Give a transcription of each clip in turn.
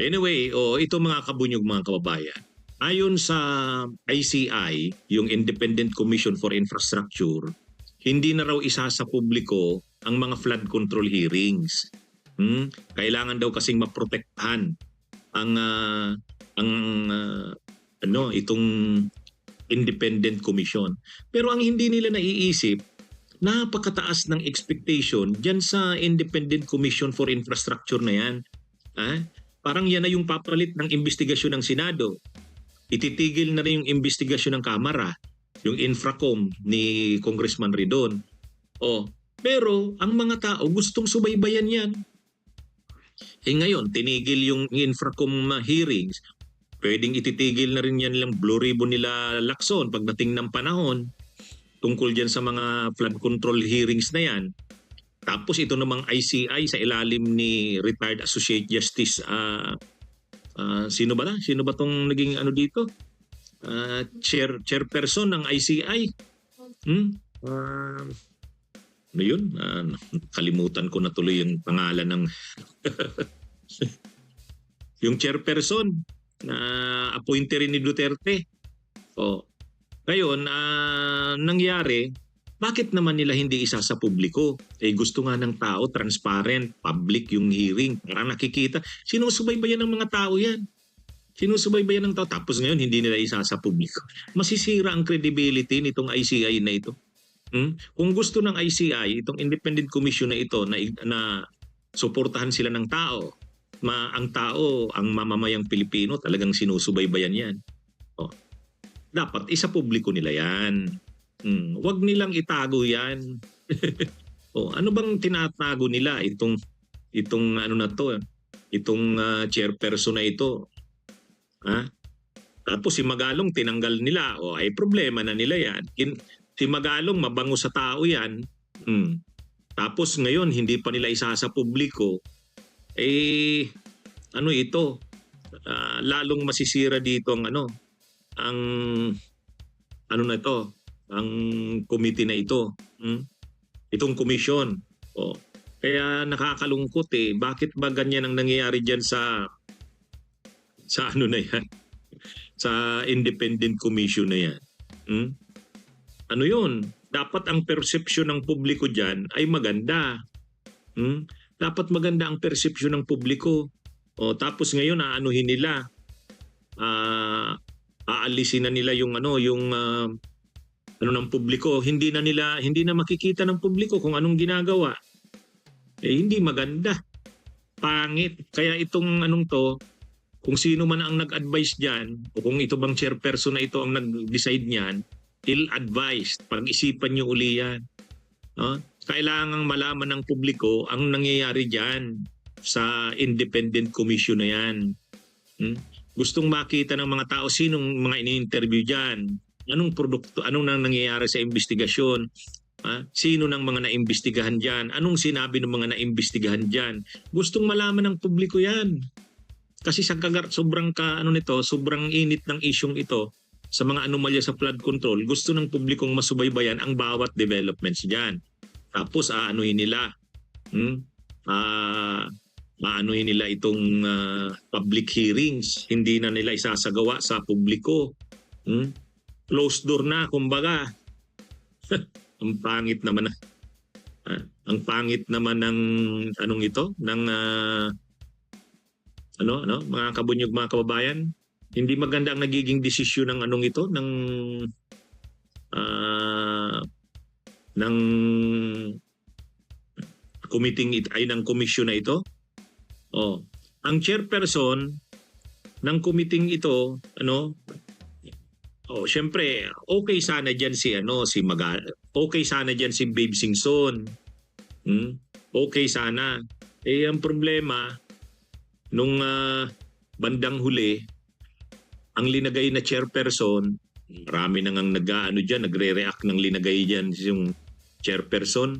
Anyway, oh, ito mga kabunyog mga kababayan. Ayon sa ICI, yung Independent Commission for Infrastructure, hindi na raw isa sa publiko ang mga flood control hearings. Hmm? Kailangan daw kasing maprotektahan ang ah, ang ah, ano itong independent commission. Pero ang hindi nila naiisip, napakataas ng expectation diyan sa Independent Commission for Infrastructure na yan. Ha? Parang yan na yung papalit ng investigasyon ng Senado. Ititigil na rin yung investigasyon ng Kamara, yung Infracom ni Congressman Ridon. Oh, pero ang mga tao gustong subaybayan yan. Eh ngayon, tinigil yung Infracom hearings. Pwedeng ititigil na rin yan lang blue ribbon nila Lacson pagdating ng panahon tungkol dyan sa mga flood control hearings na yan. Tapos ito namang ICI sa ilalim ni retired Associate Justice ah ah, sino ba na? Sino ba tong naging ano dito? Ah, chair chairperson ng ICI. Hmm? Ah, ano yun? Ah, kalimutan ko na tuloy yung pangalan ng yung chairperson na appointee rin ni Duterte. Oh. Ngayon, ah, nangyari, bakit naman nila hindi isa sa publiko? Eh gusto nga ng tao, transparent, public yung hearing. Para nakikita, sinusubaybayan ng mga tao yan. Sinusubaybayan ng tao. Tapos ngayon, hindi nila isa sa publiko. Masisira ang credibility nitong ICI na ito. Hmm? Kung gusto ng ICI, itong independent commission na ito na, na suportahan sila ng tao, ma ang tao, ang mamamayang Pilipino, talagang sinusubaybayan yan. Oh. Dapat isa publiko nila yan. Hmm, wag nilang itago 'yan. oh, ano bang tinatago nila itong itong ano na to? Itong ah, chairperson na ito. Ha? Tapos si Magalong tinanggal nila. O ay problema na nila 'yan. Kin- si Magalong mabango sa tao 'yan. Hmm. Tapos ngayon hindi pa nila isa sa publiko. Eh ano ito? Ah, lalong masisira dito ang ano ang ano na ito ang committee na ito. Hmm? Itong commission. O, kaya nakakalungkot eh. Bakit ba ganyan ang nangyayari dyan sa sa ano na yan? sa independent commission na yan. Hmm? Ano yun? Dapat ang perception ng publiko dyan ay maganda. Hmm? Dapat maganda ang perception ng publiko. O, tapos ngayon aanuhin nila. Ah, aalisin na nila yung ano, yung ah, ano ng publiko, hindi na nila hindi na makikita ng publiko kung anong ginagawa. Eh hindi maganda. Pangit. Kaya itong anong to, kung sino man ang nag-advise diyan o kung ito bang chairperson na ito ang nag-decide niyan, ill-advised. Pag-isipan niyo uli yan. No? Kailangang malaman ng publiko ang nangyayari diyan sa independent commission na yan. Hmm? Gustong makita ng mga tao sinong mga ini-interview diyan, anong produkto, anong nang nangyayari sa investigasyon, ha? sino ng mga naimbestigahan dyan, anong sinabi ng mga naimbestigahan dyan. Gustong malaman ng publiko yan. Kasi sa kagar, sobrang ka, ano nito, sobrang init ng isyong ito sa mga anomalya sa flood control, gusto ng publikong masubaybayan ang bawat developments dyan. Tapos aanuhin nila. Hmm? Ah, maanuhin nila itong ah, public hearings. Hindi na nila isasagawa sa publiko. Hmm? Closed door na kumbaga. ang pangit naman na. ah, ang pangit naman ng anong ito ng ah, ano ano mga kabunyog mga kababayan hindi maganda ang nagiging desisyon ng anong ito ng ah, ng committee it ay ng komisyon na ito oh ang chairperson ng committee ito ano Oh, syempre, okay sana diyan si ano si Maga. Okay sana diyan si Babe Singson. Hmm? Okay sana. Eh ang problema nung ah, bandang huli ang linagay na chairperson, marami nang ang nag-aano diyan, nagre-react ng linagay diyan yung chairperson.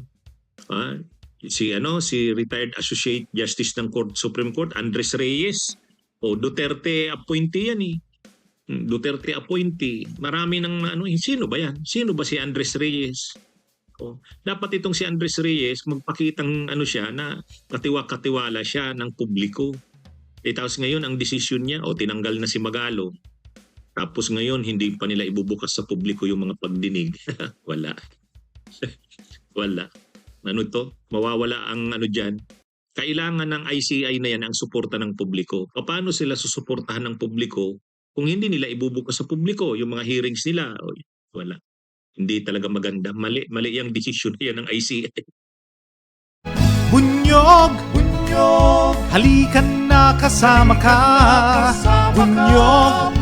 Ah, si ano si retired associate justice ng Court Supreme Court Andres Reyes. O Duterte appointee yan eh. Duterte appointee. Marami ng ano, eh, sino ba yan? Sino ba si Andres Reyes? O, dapat itong si Andres Reyes magpakitang ano siya na katiwa-katiwala siya ng publiko. Eh tapos ngayon ang desisyon niya, o tinanggal na si Magalo. Tapos ngayon, hindi pa nila ibubukas sa publiko yung mga pagdinig. Wala. Wala. Ano to? Mawawala ang ano dyan. Kailangan ng ICI na yan ang suporta ng publiko. Paano sila susuportahan ng publiko kung hindi nila ibubukas sa publiko yung mga hearings nila? O, Wala. Hindi talaga maganda. Mali, mali yung desisyon na yan ng ICI. Bunyog, bunyog, halikan na kasama ka. Bunyog,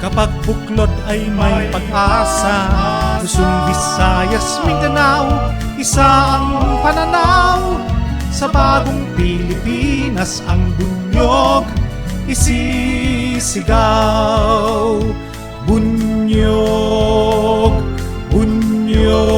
kapag buklod ay may pag-asa. Luzon, Visayas, Mindanao, isa ang pananaw. Sa bagong Pilipinas ang bunyog isisigaw. Bunyog, bunyog.